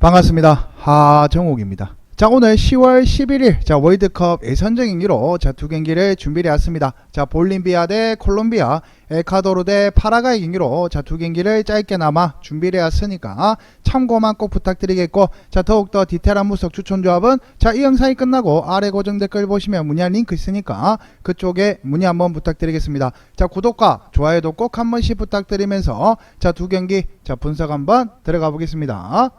반갑습니다. 하정욱입니다. 자 오늘 10월 11일 자 월드컵 예선적 경기로 자두 경기를 준비해 왔습니다. 자 볼리비아 대 콜롬비아, 에콰도르 대 파라과이 경기로 자두 경기를 짧게나마 준비해 왔으니까 참고만 꼭 부탁드리겠고 자 더욱더 디테일한 분석 추천 조합은 자 이 영상이 끝나고 아래 고정 댓글 보시면 문의할 링크 있으니까 그쪽에 문의 한번 부탁드리겠습니다. 자 구독과 좋아요도 꼭 한 번씩 부탁드리면서 자두 경기 자 분석 한번 들어가 보겠습니다.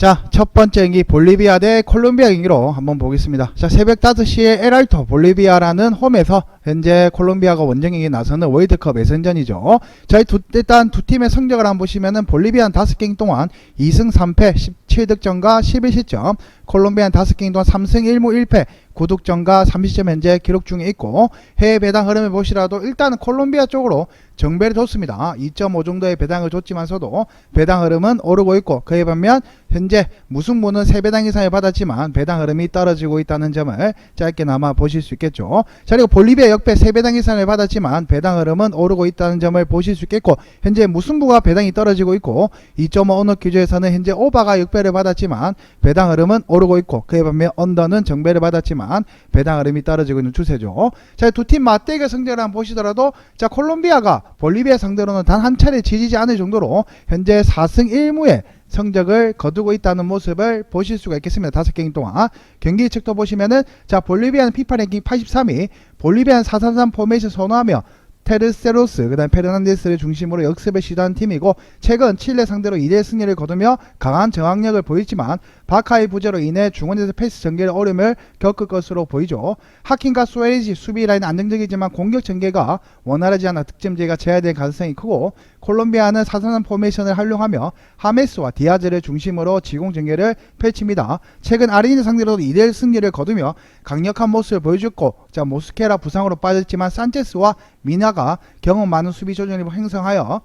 자, 첫 번째 경기 볼리비아 대 콜롬비아 경기로 한번 보겠습니다. 자, 새벽 5시에 에랄토 볼리비아라는 홈에서 현재 콜롬비아가 원정 경기에 나서는 월드컵 예선전이죠. 자, 이 두, 일단 두 팀의 성적을 한번 보시면은 볼리비아는 5경기 동안 2승 3패 17득점과 11실점, 콜롬비아는 5경기 동안 3승 1무 1패 9득점과 30점 현재 기록 중에 있고 해외 배당 흐름을 보시라도 일단은 콜롬비아 쪽으로 정배를 줬습니다. 2.5 정도의 배당을 줬지만서도 배당 흐름은 오르고 있고 그에 반면 현재 무승부는 3배당 이상을 받았지만 배당 흐름이 떨어지고 있다는 점을 짧게나마 보실 수 있겠죠. 자 그리고 볼리비아 역배 3배당 이상을 받았지만 배당 흐름은 오르고 있다는 점을 보실 수 있겠고 현재 무승부가 배당이 떨어지고 있고 2.5 언어 기준에서는 현재 오바가 역배를 받았지만 배당 흐름은 오르고 있고 그에 반면 언더는 정배를 받았지만 배당 흐름이 떨어지고 있는 추세죠. 자 두 팀 맞대결 성적을 한번 보시더라도 자 콜롬비아가 볼리비아 상대로는 단 한 차례 지지지 않을 정도로 현재 4승 1무의 성적을 거두고 있다는 모습을 보실 수가 있겠습니다. 다섯 경기 동안 경기 측도 보시면은 자 볼리비아는 피파 랭킹 83위, 볼리비아는 433 포메이션 선호하며 테르세로스, 그 다음 페르난데스를 중심으로 역습을 시도한 팀이고 최근 칠레 상대로 2대 승리를 거두며 강한 저항력을 보이지만 바카의 부재로 인해 중원에서 패스 전개를 어려움을 겪을 것으로 보이죠. 하킨과 소에리지 수비 라인 안정적이지만 공격 전개가 원활하지 않아 득점제가 제한될 가능성이 크고 콜롬비아는 사선한 포메이션을 활용하며 하메스와 디아즈를 중심으로 지공 전개를 펼칩니다. 최근 아르헨티나 상대로도 2대1 승리를 거두며 강력한 모습을 보여줬고 자 모스케라 부상으로 빠졌지만 산체스와 미나가 경험 많은 수비 조정을 형성하여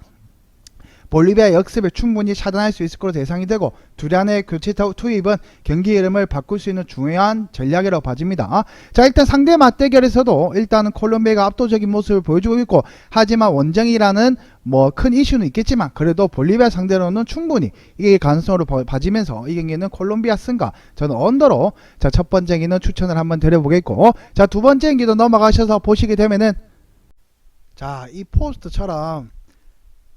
볼리비아 역습을 충분히 차단할 수 있을 것으로 예상이 되고 두란의 교체 투- 투입은 경기 흐름을 바꿀 수 있는 중요한 전략이라고 봐집니다. 자 일단 상대 맞대결에서도 일단은 콜롬비아가 압도적인 모습을 보여주고 있고 하지만 원정이라는 뭐 큰 이슈는 있겠지만 그래도 볼리비아 상대로는 충분히 이게 가능성으로 봐- 봐지면서 이 경기는 콜롬비아 승가 저는 언더로 자 첫 번째 경기는 추천을 한번 드려보겠고 자 두 번째 경기도 넘어가셔서 보시게 되면은 자 이 포스트처럼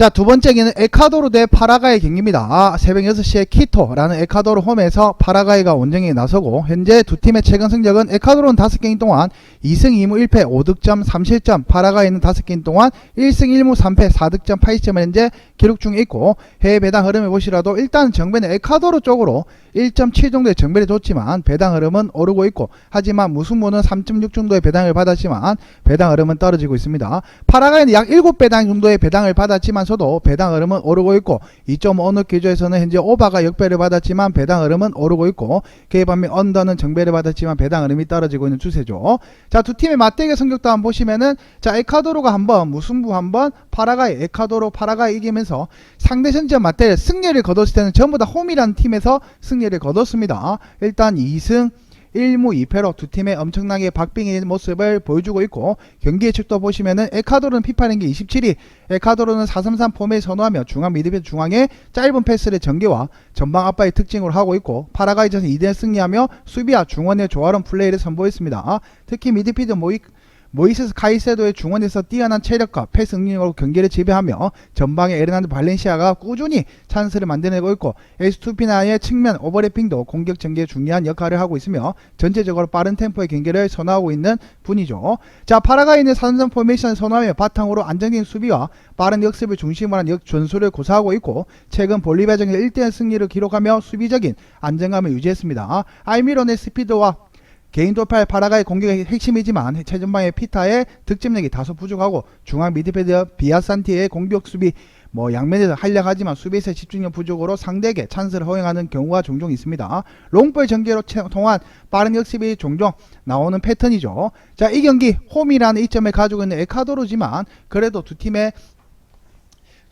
자, 두 번째 경기는 에콰도르 대 파라과이 경기입니다. 아, 새벽 6시에 키토라는 에콰도르 홈에서 파라과이가 원정에 나서고 현재 두 팀의 최근 성적은 에콰도르는 5경기 동안 2승 2무 1패 5득점 3실점 파라과이는 5경기 동안 1승 1무 3패 4득점 80점을 현재 기록 중에 있고 해외 배당 흐름을 보시라도 일단 정배는 에콰도르 쪽으로 1.7 정도의 정배를 줬지만 배당 흐름은 오르고 있고 하지만 무승부는 3.6 정도의 배당을 받았지만 배당 흐름은 떨어지고 있습니다. 파라과이는 약 7배당 정도의 배당을 받았지만서도 배당 흐름은 오르고 있고 2.5 어느 기조에서는 현재 오바가 역배를 받았지만 배당 흐름은 오르고 있고 그에 반면 언더는 정배를 받았지만 배당 흐름이 떨어지고 있는 추세죠. 자, 두 팀의 맞대결 성적도 한번 보시면은 자, 에콰도르가 한번 무승부 한번 파라과이 에콰도르 파라과이 이기면서 상대 선지와 맞대결 승리를 거뒀을 때는 전부 다 홈이라는 팀에서 승 리를 거뒀습니다. 일단 2승 1무 2패로 두 팀의 엄청나게 박빙의 모습을 보여주고 있고 경기 예측도 보시면은 에콰도르는 피파 랭킹 27위 에콰도르는 433 폼을 선호하며 중앙 미드필드 중앙에 짧은 패스의 전개와 전방 압박의 특징으로 하고 있고 파라과이전에서 2대 승리하며 수비와 중원의 조화로운 플레이를 선보였습니다. 특히 미드필드 모이 모이세스 카이세도의 중원에서 뛰어난 체력과 패스 능력으로 경기를 지배하며 전방에 에르난드 발렌시아가 꾸준히 찬스를 만들어내고 있고 에스투피나의 측면 오버래핑도 공격 전개에 중요한 역할을 하고 있으며 전체적으로 빠른 템포의 경기를 선호하고 있는 분이죠. 자 파라과이는 사선전 포메이션을 선호하며 바탕으로 안정적인 수비와 빠른 역습을 중심으로 한역 전술을 고사하고 있고 최근 볼리비아전에 1대1 승리를 기록하며 수비적인 안정감을 유지했습니다. 알미론의 스피드와 개인 돌파의 파라가의 공격의 핵심이지만 최전방의 피타의 득점력이 다소 부족하고 중앙 미드필더 비아산티의 공격 수비 뭐 양면에서 한량하지만 수비에서 집중력 부족으로 상대에게 찬스를 허용하는 경우가 종종 있습니다. 롱볼 전개로 채- 통한 빠른 역습이 종종 나오는 패턴이죠. 자, 이 경기 홈이라는 이점을 가지고 있는 에콰도르지만 그래도 두 팀의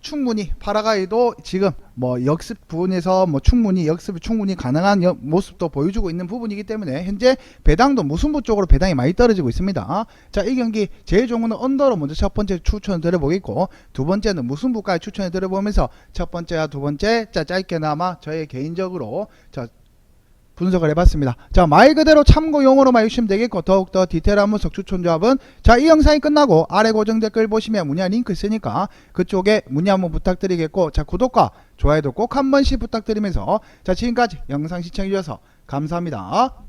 충분히 파라과이도 지금 뭐 역습 부분에서 뭐 충분히 역습이 충분히 가능한 여- 모습도 보여주고 있는 부분이기 때문에 현재 배당도 무승부 쪽으로 배당이 많이 떨어지고 있습니다. 자, 이 경기 제일 좋은 거는 언더로 먼저 첫 번째 추천을 드려보겠고 두 번째는 무승부까지 추천을 드려보면서 첫 번째와 두 번째 자 짧게나마 저의 개인적으로 자 분석을 해봤습니다. 자, 말 그대로 참고 용어로만 해주시면 되겠고, 더욱더 디테일한 분석 추천 조합은, 자, 이 영상이 끝나고 아래 고정 댓글 보시면 문의할 링크 있으니까 그쪽에 문의 한번 부탁드리겠고, 자, 구독과 좋아요도 꼭 한 번씩 부탁드리면서, 자, 지금까지 영상 시청해주셔서 감사합니다.